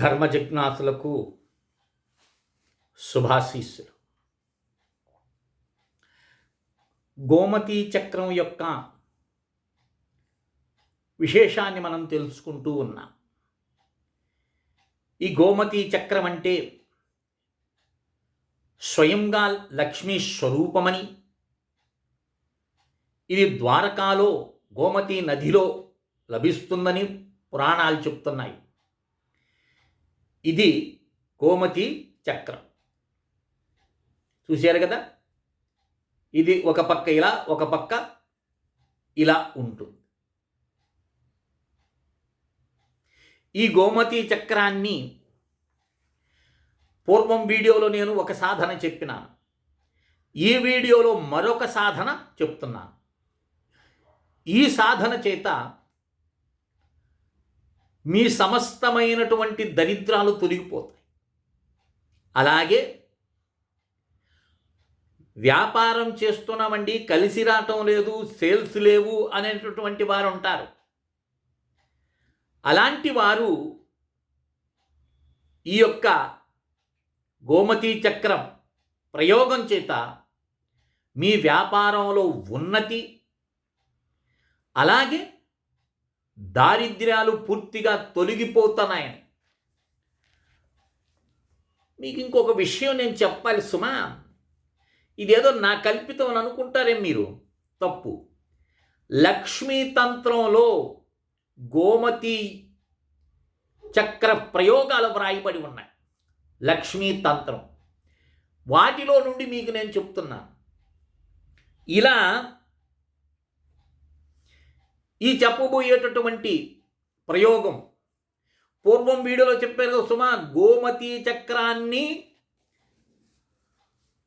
ధర్మ జిజ్ఞాసులకు శుభాశీస్సులు. గోమతీ చక్రం యొక్క విశేషాన్ని మనం తెలుసుకుంటూ ఉన్నాం. ఈ గోమతీ చక్రం అంటే స్వయంగా లక్ష్మీ స్వరూపమని ఇది ద్వారకాలో గోమతి నదిలో లభిస్తుందని పురాణాలు చెప్తున్నాయి. ఇది గోమతి చక్రం. చూశారు కదా? ఇది ఒక పక్క ఇలా ఒక పక్క ఇలా ఉంటుంది. ఈ గోమతి చక్రాన్ని పూర్వం వీడియోలో నేను ఒక సాధన చెప్పినాను. ఈ వీడియోలో మరొక సాధన చెప్తున్నాను. ఈ సాధన చేత మీ సమస్తమైనటువంటి దరిద్రాలు తొలగిపోతాయి. అలాగే వ్యాపారం చేస్తున్నామండి కలిసి రావటం లేదు సేల్స్ లేవు అనేటటువంటి వారు ఉంటారు. అలాంటి వారు ఈ యొక్క గోమతీ చక్రం ప్రయోగం చేత మీ వ్యాపారంలో ఉన్నతి అలాగే దారిద్ర్యాలు పూర్తిగా తొలగిపోతున్నాయని. మీకు ఇంకొక విషయం నేను చెప్పాలి సుమా. ఇదేదో నా కల్పితం అని అనుకుంటారే మీరు. తప్పు. లక్ష్మీ తంత్రంలో గోమతి చక్ర ప్రయోగాలు వ్రాయబడి ఉన్నాయి. లక్ష్మీ తంత్రం. వాటిలో నుండి మీకు నేను చెప్తున్నాను ఇలా ఈ చెప్పబోయేటటువంటి ప్రయోగం. పూర్వం వీడియోలో చెప్పారు కదా సుమా గోమతి చక్రాన్ని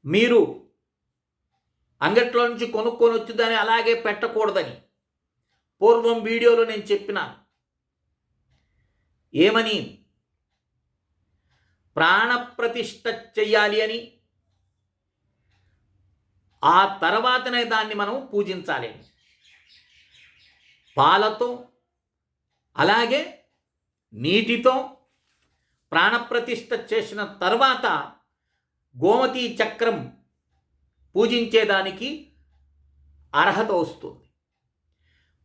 మీరు అంగట్లో నుంచి కొనుక్కొని వచ్చుదని అలాగే పెట్టకూడదని. పూర్వం వీడియోలో నేను చెప్పిన ఏమని? ప్రాణప్రతిష్ఠ చెయ్యాలి అని. ఆ తర్వాతనే దాన్ని మనం పూజించాలి అని. పాలతో అలాగే నీటితో ప్రాణప్రతిష్ఠ చేసిన తర్వాత గోమతీ చక్రం పూజించేదానికి అర్హత వస్తుంది.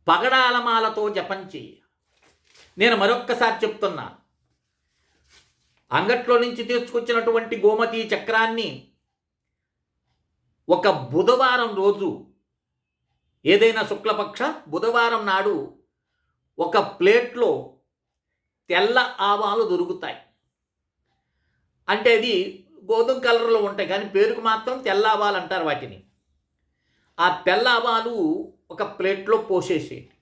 పగడాలమాలతో జపం చేయ. నేను మరొక్కసారి చెప్తున్నా. అంగట్లో నుంచి తీసుకొచ్చినటువంటి గోమతీ చక్రాన్ని ఒక బుధవారం రోజు ఏదైనా శుక్లపక్ష బుధవారం నాడు ఒక ప్లేట్లో తెల్ల ఆవాలు దొరుకుతాయి. అంటే అది గోధుమ కలర్లో ఉంటాయి కానీ పేరుకు మాత్రం తెల్ల ఆవాలు అంటారు వాటిని. ఆ తెల్ల ఆవాలు ఒక ప్లేట్లో పోసేసేయండి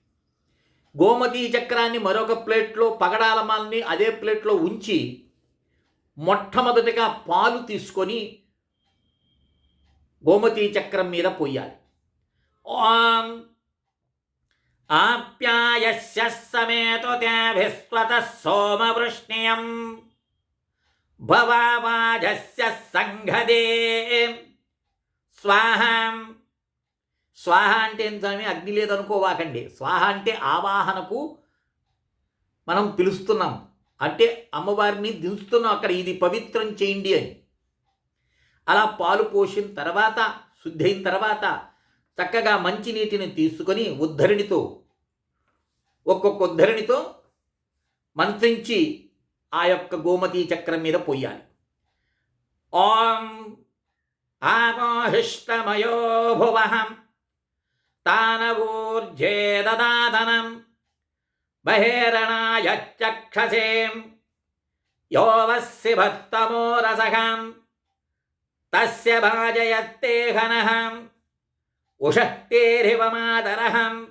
గోమతి చక్రాన్ని మరొక ప్లేట్లో పగడాలమాలని అదే ప్లేట్లో ఉంచి మొట్టమొదటిగా పాలు తీసుకొని గోమతి చక్రం మీద పోయాలి. ఓం. ఆప్యాయస్య సమేతుత్యాభిస్వత సోమవృష్ణియం. భవాజస్య సంఘదే. స్వాహం. స్వాహ అంటే ఏంటని అగ్ని లేదనుకోవాకండి స్వాహ అంటే ఆవాహనకు మనం పిలుస్తున్నాం. అంటే అమ్మవారిని దించుతున్నాం అక్కడ. ఇది పవిత్రం చేయండి అని. అలా పాలు పోసిన తర్వాత శుద్ధి అయిన తర్వాత చక్కగా మంచినీటిని తీసుకొని ఉద్ధరిణితో ఒక్కొక్క ఉద్ధరిణితో మంత్రించి ఆ యొక్క గోమతి చక్రం మీద పొయ్యాలి. ఓం ఆమోహిష్టమయో భువహం తానవూర్జే దదాతనం బహిరణాయచ్చక్షసేం యోవస్సి భత్తమో రసహం తస్య భాజయత్తే ఘనహం ఉషత్తేరివమాదరహం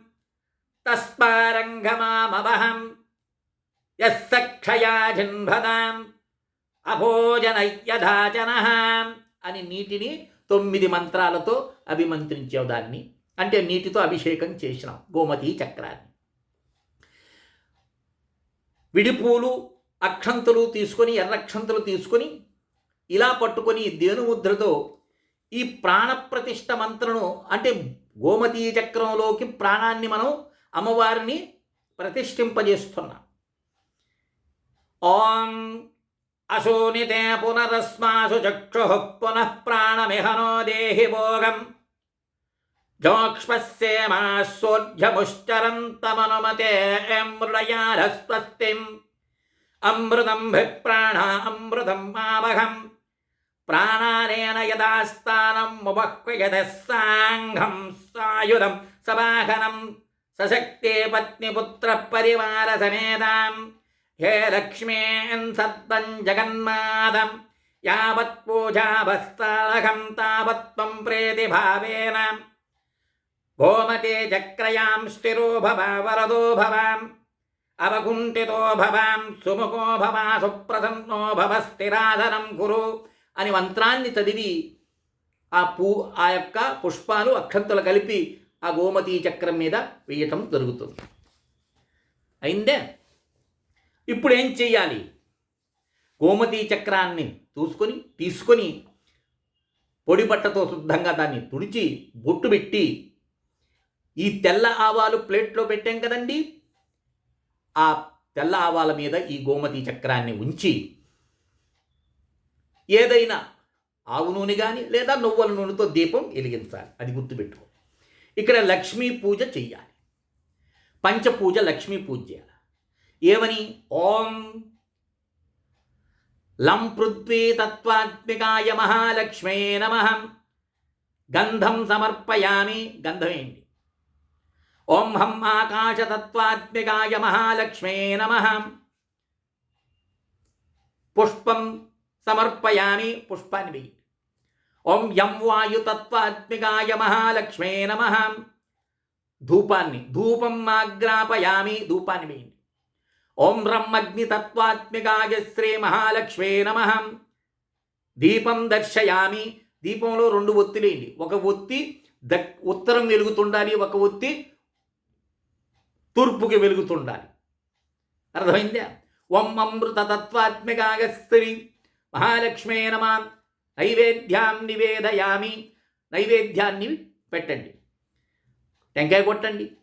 తస్మారంగమామవహం. యస్సక్షయాజిన్భదాం అభోజనయ్యధాచనః అని నీటిని తొమ్మిది మంత్రాలతో అభిమంత్రించావు దాన్ని. అంటే నీటితో అభిషేకం చేసినాం గోమతి చక్రాన్ని. విడిపూలు అక్షంతులు తీసుకొని ఎర్రక్షంతులు తీసుకొని ఇలా పట్టుకొని దేనుముద్రతో ఈ ప్రాణప్రతిష్ట మంత్రను అంటే గోమతీ చక్రంలోకి ప్రాణాన్ని మనం అమ్మవారిని ప్రతిష్ఠింపజేస్తున్నాం. ఓం అశోనితే పునరస్మాసు చక్షు పునః ప్రాణమిహనో దేహి భోగం. జోక్ష్మస్యేమాస్వోధ్యముశ్చరంతమనుమతే మృడయారస్వస్తిం అమృతం భిప్రాణ అమృతం మావహం ప్రాణానేన యదాస్థానం ముబహ్వయద సాంఘం సాయుధం సవాహనం సశక్తే పత్నిపుత్ర పరివార సమేతాం. హే లక్ష్మీన్ సత్తం జగన్మాదం. యావత్ పూజాభస్తాలహం తావత్వం ప్రేతి భావేన. గోమతే చక్రయాం స్థిరో భవ వరదో భవాం. అవకుంఠితో భవాం సుముఖో భవా సుప్రసన్నో భవ స్థిరాధనం కురు. అని మంత్రాన్ని చదివి ఆ పూ ఆ యొక్క పుష్పాలు అక్షంతలు కలిపి ఆ గోమతీ చక్రం మీద వేయటం జరుగుతుంది. అయిందే? ఇప్పుడు ఏం చెయ్యాలి? గోమతీ చక్రాన్ని చూసుకొని తీసుకొని పొడి బట్టతో శుద్ధంగా దాన్ని తుడిచి బొట్టు పెట్టి ఈ తెల్ల ఆవాలు ప్లేట్లో పెట్టాం కదండి? ఆ తెల్ల ఆవాల మీద ఈ గోమతి చక్రాన్ని ఉంచి ఏదైనా ఆవు నూనె కానీ లేదా నువ్వుల నూనెతో దీపం వెలిగించాలి. అది గుర్తుపెట్టుకో. ఇక్కడ లక్ష్మీ పూజ చెయ్యాలి. పంచపూజ లక్ష్మీ పూజ చేయాలి. ఏమని? ఓం లం పృథ్వీ తత్వాత్మికాయ మహాలక్ష్మే నమ. గంధం సమర్పయామి. గంధమేంటి ఓం హం ఆకాశతత్వాత్మికాయ మహాలక్ష్మే నమ. పుష్పం సమర్పయామి పుష్పాన్ని ఓం యం వాయుతత్వాత్మికాయ మహాలక్ష్మే నమ. ధూపాన్ని ధూపం ఆగ్రాపయామి ధూపాన్ని వేయండి ఓం బ్రహ్మగ్నితత్వాత్మికాయ శ్రీ మహాలక్ష్మే నమ. దీపం దర్శయామి దీపంలో రెండు ఒత్తిలేయండి ఒక ఒత్తి ద ఉత్తరం వెలుగుతుండాలి ఒక ఒత్తి తూర్పుకి వెలుగుతుండాలి. అర్థమైందా? ఓం అమృత తత్వాత్మికాయ శ్రీ మహాలక్ష్మే నమ. నైవేద్యాం నివేదయామి. నైవేద్యాన్ని పెట్టండి. టెంకాయ కొట్టండి.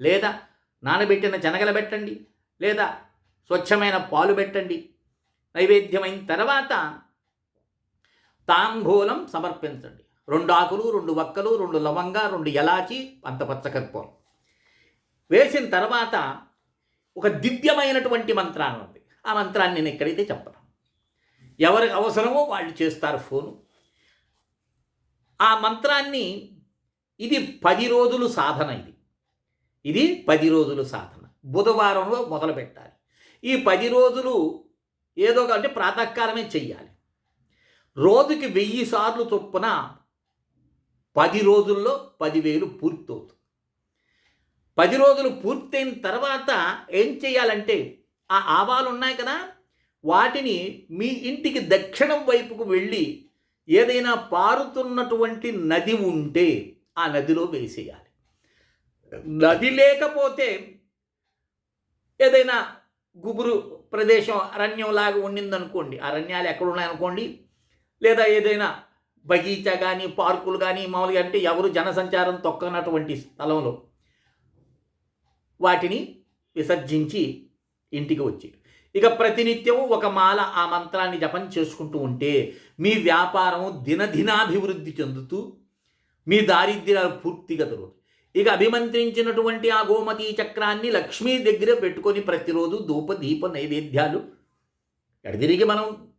లేదా నానబెట్టిన శనగలు పెట్టండి. లేదా స్వచ్ఛమైన పాలు పెట్టండి. నైవేద్యమైన తర్వాత తాంబూలం సమర్పించండి. రెండు ఆకులు రెండు వక్కలు రెండు లవంగా రెండు ఎలాచి అంత పచ్చకర్పూరం వేసిన తర్వాత ఒక దివ్యమైనటువంటి మంత్రాన్ని ఉంది. ఆ మంత్రాన్ని నేను ఎక్కడైతే చెప్పను. ఎవరికి అవసరమో వాళ్ళు చేస్తారు ఫోను. ఆ మంత్రాన్ని ఇది పది రోజులు సాధన ఇది. ఇది పది రోజులు సాధన. బుధవారంలో మొదలు పెట్టాలి ఈ పది రోజులు ఏదో అంటే ప్రాతకాలమే చెయ్యాలి. రోజుకి వెయ్యి సార్లు చొప్పున పది రోజుల్లో పదివేలు పూర్తవుతుంది. పది రోజులు పూర్తయిన తర్వాత ఏం చేయాలంటే ఆ ఆవాలు ఉన్నాయి కదా వాటిని మీ ఇంటికి దక్షిణం వైపుకు వెళ్ళి ఏదైనా పారుతున్నటువంటి నది ఉంటే ఆ నదిలో వేసేయాలి. నది లేకపోతే ఏదైనా గుబురు ప్రదేశం అరణ్యంలాగా ఉండిందనుకోండి అరణ్యాలు ఎక్కడ ఉన్నాయనుకోండి లేదా ఏదైనా బగీచా కానీ పార్కులు కానీ మామూలుగా అంటే ఎవరు జనసంచారం తొక్కనటువంటి స్థలంలో వాటిని విసర్జించి ఇంటికి వచ్చి ఇక ప్రతినిత్యము ఒక మాల ఆ మంత్రాన్ని జపం చేసుకుంటూ ఉంటే మీ వ్యాపారం దినదినాభివృద్ధి చెందుతూ మీ దారిద్ర్యాలు పూర్తిగా దొరుకుతాయి ఇక అభిమంత్రించినటువంటి ఆ గోమతీ చక్రాన్ని లక్ష్మీ దగ్గర పెట్టుకొని ప్రతిరోజు ధూప దీప నైవేద్యాలు. ఎడదిరిగి మనం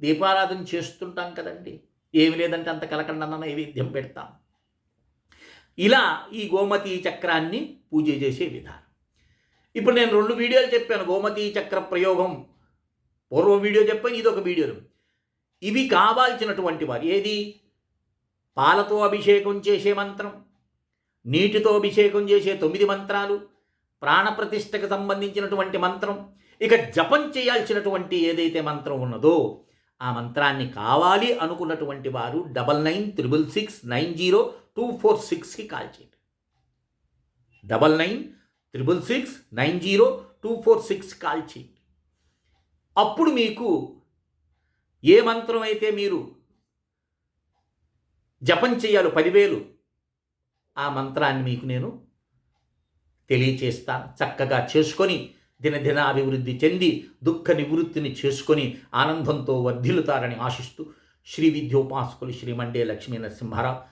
దీపారాధన చేస్తుంటాం కదండి. ఏమి లేదంటే అంత కలకండన్న నైవేద్యం పెడతాం. ఇలా ఈ గోమతీ చక్రాన్ని పూజ చేసే విధానం. ఇప్పుడు నేను రెండు వీడియోలు చెప్పాను. గోమతి చక్ర ప్రయోగం. పూర్వం వీడియో చెప్పాను ఇది ఒక వీడియో. ఇవి కావాల్సినటువంటి వారు. ఏది? పాలతో అభిషేకం చేసే మంత్రం నీటితో అభిషేకం చేసే తొమ్మిది మంత్రాలు ప్రాణప్రతిష్టకు సంబంధించినటువంటి మంత్రం. ఇక జపం చేయాల్సినటువంటి ఏదైతే మంత్రం ఉన్నదో ఆ మంత్రాన్ని కావాలి అనుకున్నటువంటి వారు double nine triple six nine zero two four సిక్స్కి కాల్ చేయండి. Double nine triple six nine zero two four six call చేయండి. అప్పుడు మీకు ఏ మంత్రం అయితే మీరు జపం చేయాలో పదివేలు ఆ మంత్రాన్ని మీకు నేను తెలియచేస్తాను. చక్కగా చేసుకొని దినదినాభివృద్ధి చెంది దుఃఖ నివృత్తిని చేసుకొని ఆనందంతో వర్ధిల్లుతారని ఆశిస్తూ శ్రీ విద్యోపాసకులు శ్రీమండే లక్ష్మీ నరసింహారావు